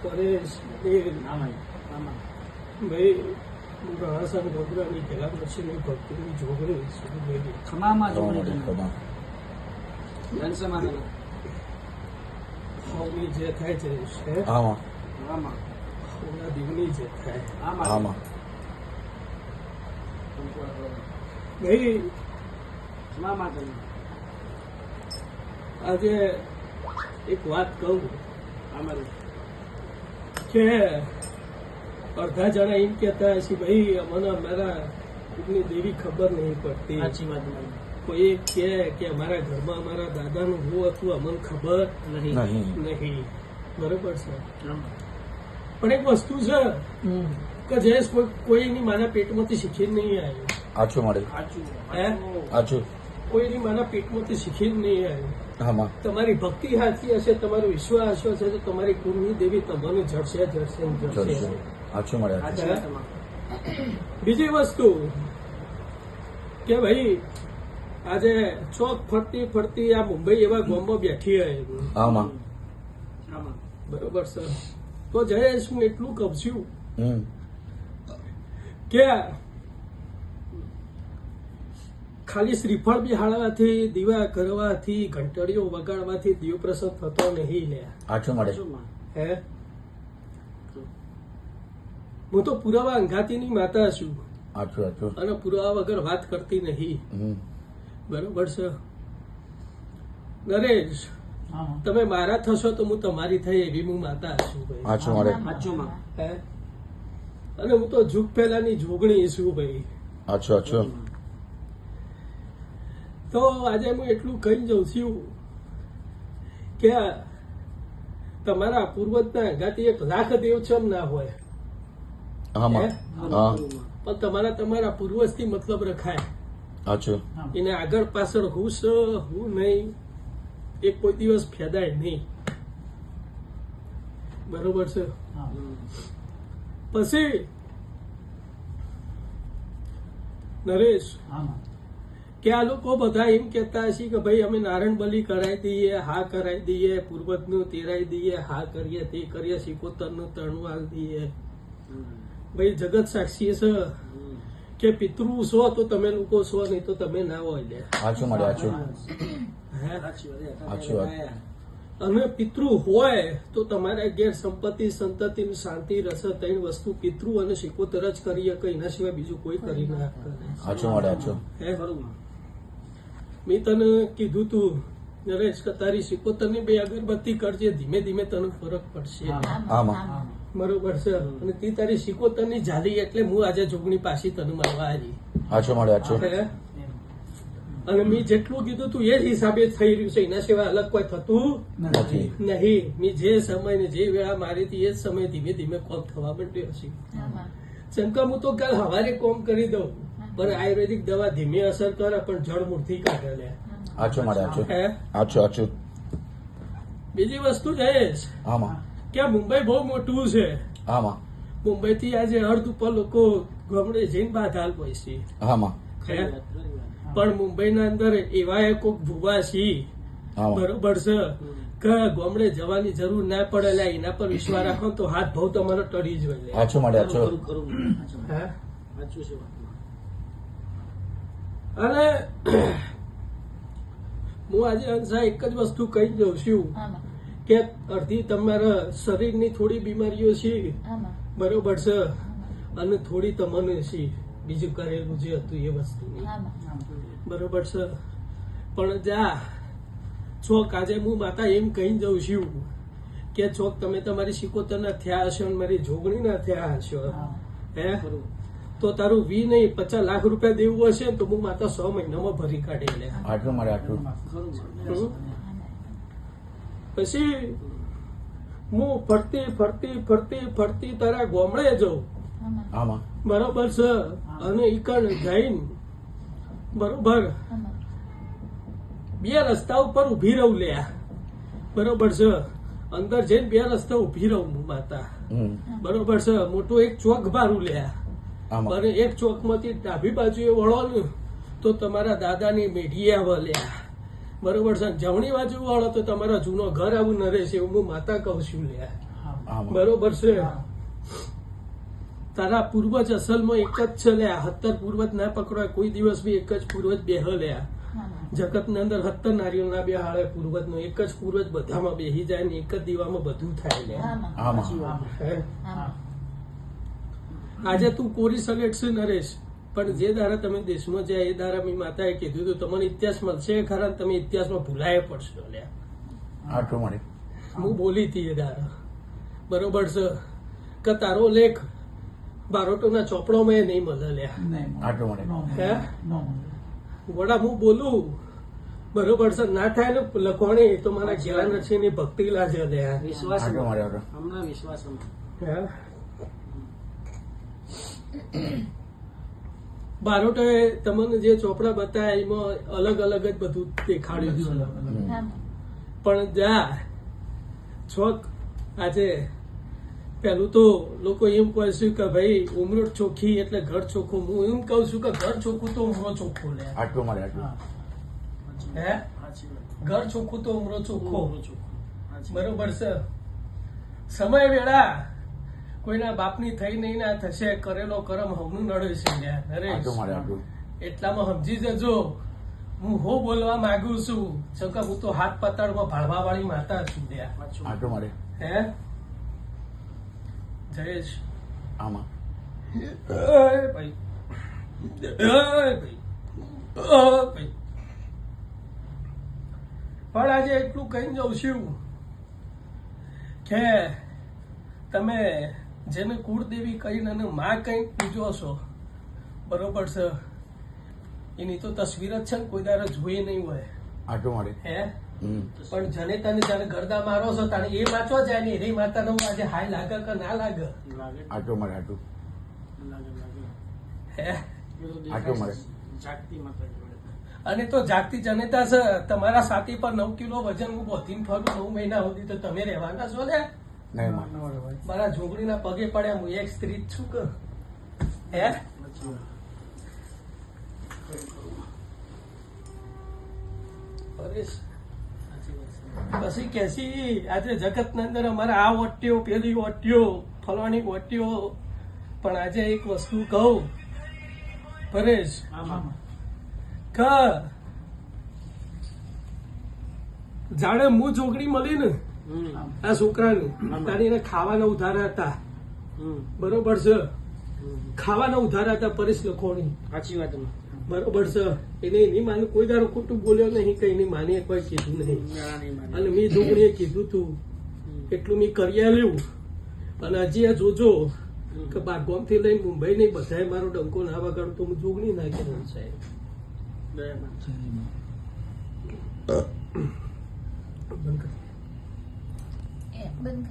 પરેશ દેવ ભાઈ હું ઘણાસન ગોધરાની પહેલા પછીની ભક્તિની જોગણી સુધીની ખમામાં ખમા ખમા જનસેમાં જે થાય છે છે આમાં આમાં આમાં આમાં. ભાઈ આજે એક વાત કહું અમારી કે અડધા જણા એમ કેતા હશે ભાઈ અમને અમારા કુટની દેવી ખબર નહીં પડતી. સાચી વાત કોઈ એક કહે કે અમારા ઘરમાં અમારા દાદાનું હું હતું અમને ખબર નહીં. નહીં. નહીં. બરોબર છે. પણ એક વસ્તુ છે કે જયેશ કોઈ કોઈની માના પેટમાંથી શીખી નહીં આવ્યું આછું મળે. હે? આછું. કોઈની માના પેટમાંથી શીખી નહીં આવ્યું આમાં તમારી ભક્તિ હાથી હશે તમારો વિશ્વાસ હશે તો તમારી કુળની દેવી તમને જડશે જડશે જડશે. આછું મળે. બીજી વસ્તુ કે ભાઈ આજે ચોક ફરતી ફરતી આ મુંબઈ એવા ગોમ્બો બેઠી હોય બરોબર છે તો જયેશ હું એટલું કપસ્યું હમ. કે ખાલી શ્રીફળ બિહાળવાથી દીવા કરવાથી ઘંટડીઓ વગાડવાથી દીવ પ્રસંગ થતો નહીં લે. હે? હું તો પુરાવા અંઘાતીની માતા છું. આછું આછું અને પુરાવા વગર વાત કરતી નહીં. બરોબર છે? નરેશ. તમે મારા થશો તો હું તમારી થઈ એવી હું માતા છું ભાઈ. અને હું તો જુગ પહેલાની જોગણી છું ભાઈ. તો આજે હું એટલું કહી જઉં છું કે તમારા પૂર્વજના ગાતી એક લાખ દેવ દેવચમ ના હોય. પણ તમારા તમારા પૂર્વજથી મતલબ રખાય. એને આગળ પાછળ હું છે હું નહીં. એ કોઈ દિવસ ફેદાય નહીં. બરોબર છે? પછી નરેશ કે આ લોકો બધા એમ કહેતા હશે કે ભાઈ અમે નારાયણ બલી કરાવી દઈએ હા કરાવી દઈએ પૂર્વજનું તેરાઈ દઈએ હા કરીએ તે કરીએ સિકોતરનું તણું હાલ દઈએ. ભાઈ જગત સાક્ષી છે. કે પિતૃ છો તો તમે લોકો છો નહીં તો તમે ના હોય લે સાચી વાત. અને પિતૃ હોય તો તમારા ઘેર સંપત્તિ સંતતિ શાંતિ રસ ત્રણ વસ્તુ પિતૃ અને શિકોતર જ કરી શકે એના સિવાય બીજું કોઈ કરી ના કરે. આછું મળે આછું હે બરોબર. મેં તને કીધું તું નરેશ કે તારી સિકોતરની બે અગરબત્તી કરજે ધીમે ધીમે તને ફરક પડશે. બરોબર છે. અને તે તારી સિકોતરની જાલી એટલે હું આજે જોગણી પાછી તને મળવા આવી. આછું મળ્યો આછું? અને મેં જેટલું કીધું તું એ જ હિસાબે થઈ રહ્યું છે. એના સિવાય અલગ કોઈ થતું નથી. નહીં મેં જે સમય ને જે વેળા મારી હતી એ જ સમય ધીમે ધીમે કોમ થવા માંડ્યો છે શંકર હું. તો કાલ હવારે કોમ કરી દઉં. પણ આયુર્વેદિક દવા ધીમે અસર કરે પણ જળ કાઢે લે. આછો મારે આછો. હે? આછો આછું. બીજી વસ્તુ જયેશ આમાં. કે મુંબઈ બહુ મોટું છે. આમાં. મુંબઈ થી આજે અર્ધ ઉપર લોકો ગામડે જઈને બાધાલ હોય છે. આમાં. પણ મુંબઈના અંદર એવા એ કોક ભૂવા છે બરોબર છે? કે ગામડે જવાની જરૂર ના પડે એટલે એના પર વિશ્વાસ રાખો તો હાથ ભાવ તમારો ટળી જ હોય આછું મળે છે અને હું આજે અંશા એક જ વસ્તુ કહી દઉં છું કે અડધી તમારા શરીરની થોડી બીમારીઓ છે. બરોબર છે? અને થોડી તમને છે. બીજું કરેલું જે હતું એ વસ્તુની બરોબર છે. પણ જા છોક આજે હું માતા એમ કહીને જઉં છું કે છોક તમે તમારી સિકોતરના થયા હશો અને મારી જોગણીના થયા હશો. હે. ખરું. તો તારું વી નહીં પચાસ લાખ રૂપિયા દેવું હશે ને તો હું માતા સો મહિનામાં ભરી કાઢી લે. આટલું મારે આટલું. પછી હું ફરતી ફરતી ફરતી ફરતી તારા ગોમડે જાઉં. આમાં? બરોબર છે. અને ઈકણ જઈને બરોબર? બે રસ્તા ઉપર ઊભી રહું લે બરોબર છે? અંદર જઈને બે રસ્તા ઊભી રહું હું માતા. બરોબર છે? મોટું એક ચોક ભારું લ્યા અને એક ચોકમાંથી ડાબી બાજુએ વળો ને તો તમારા દાદાની મેઢી આવે લ્યા બરોબર છે? જમણી બાજુ વળો તો તમારા જૂનો ઘર આવું ન રહેશે એવું હું માતા કહું છું લ્યા બરોબર છે? તારા પૂર્વજ અસલમાં એક જ છે લ્યા. હત્તર પૂર્વજ ના પકડવાય કોઈ દિવસ બી એક જ પૂર્વજ બેહ લ્યા. જગતની. અંદર હત્તર નારીઓ ના બે હાળે પૂર્વજ નો એક જ પૂર્વજ બધામાં બેહી જાય ને એક જ દીવામાં બધું થાય લે આજે તું કોરી સલેટ છે નરેશ પણ જે દારા તમે દેશમાં જાય એ દારા મી માતાએ કીધું તો તમને ઇતિહાસ મળશે ખરા તમે ઇતિહાસમાં ભૂલાય પડશો લ્યા. હું બોલી હતી એ દારા બરોબર છે? કે તારો લેખ બારોટોના ચોપડામાં એ નહીં મળે લ્યા. હે? વડા હું બોલું બરોબર છે ના થાય ને લખવાની તો મારા ઘેરા નથી ની ભક્તિ લાજે લ્યા વિશ્વાસ હમણાં વિશ્વાસ હે? બારોટે તમને જે ચોપડા બતાવ્યા એમાં અલગ અલગ જ બધું દેખાડ્યું પણ જા છોક આજે પેલું તો લોકો એમ કહે છે કે ભાઈ ઉમરો ચોખ્ખી એટલે ઘર ચોખ્ખું. હું એમ કહું છું કે ઘર ચોખ્ખું તો ઉમરો ચોખ્ખો લે. આટલું મારે આટલું. હે. ઘર ચોખ્ખું તો ઉમરો ચોખ્ખો. બરોબર છે. સમય વેળા કોઈના બાપની થઈ નહીં ના થશે કરેલો કરમ હમનું નડે છે એટલામાં સમજી જજો. હું હો બોલવા માંગુ છું. જો હું તો હાથ પતાળમાં ભાળવા વાળી માતા છું હે? જયેશ. આમાં. ભાઈ ભાઈ ભાઈ પણ આજે એટલું કહી જઉં છું કે તમે જેને કુળદેવી કહીને અને માં કંઈ પૂજો છો બરોબર છે? એની તો તસવીર જ છે ને કોઈ દાડો જોઈ નહીં હોય. આટલું મળે હે? પણ જને તને જ્યારે ગરદા મારો છો તારે એ વાંચવા જાય ને એ માતાનો આજે હાય લાગે કે ના લાગે? આટો મારે મળે આટો. જાગતી માતા અને તો જાગતી જનતા છે તમારા સાથી પર નવ કિલો વજન હું બોધીને ફરું નવ મહિના સુધી તો તમે રહેવાના છો ને? મારા ઝોંકડીના પગે પડ્યા હું એક સ્ત્રી જ છું કે? હે. પરેશ. પછી કેસી આજે જગતની અંદર અમારે આ ઓટ્યો પેલી ઓટ્યો ફલાણી ઓટ્યો પણ આજે એક વસ્તુ કહું. પરેશ. ક જાણે હું જોગડી મળી ને આ છોકરાને. તારી એને ખાવાના ઉધારા હતા. હમ. બરોબર છે? ખાવાના ઉધારા હતા પરેશ લખોણી. સાચી વાત. બરોબર છે. એને નહીં માને કોઈ દારો ખોટું બોલ્યો નહીં કઈ માની માને વાર કીધું નહીં. નહીં. અને મેં જોગણીએ કીધું તું એટલું મેં કરી આલ્યું. અને હજી આ જોજો કે બારગોમથી લઈને મુંબઈ નહીં બધાએ મારો ડંકો ના વગાડો તો હું જોગણી નાખી દઉં સાહેબ. બરાબર. બંધ કર. બંધ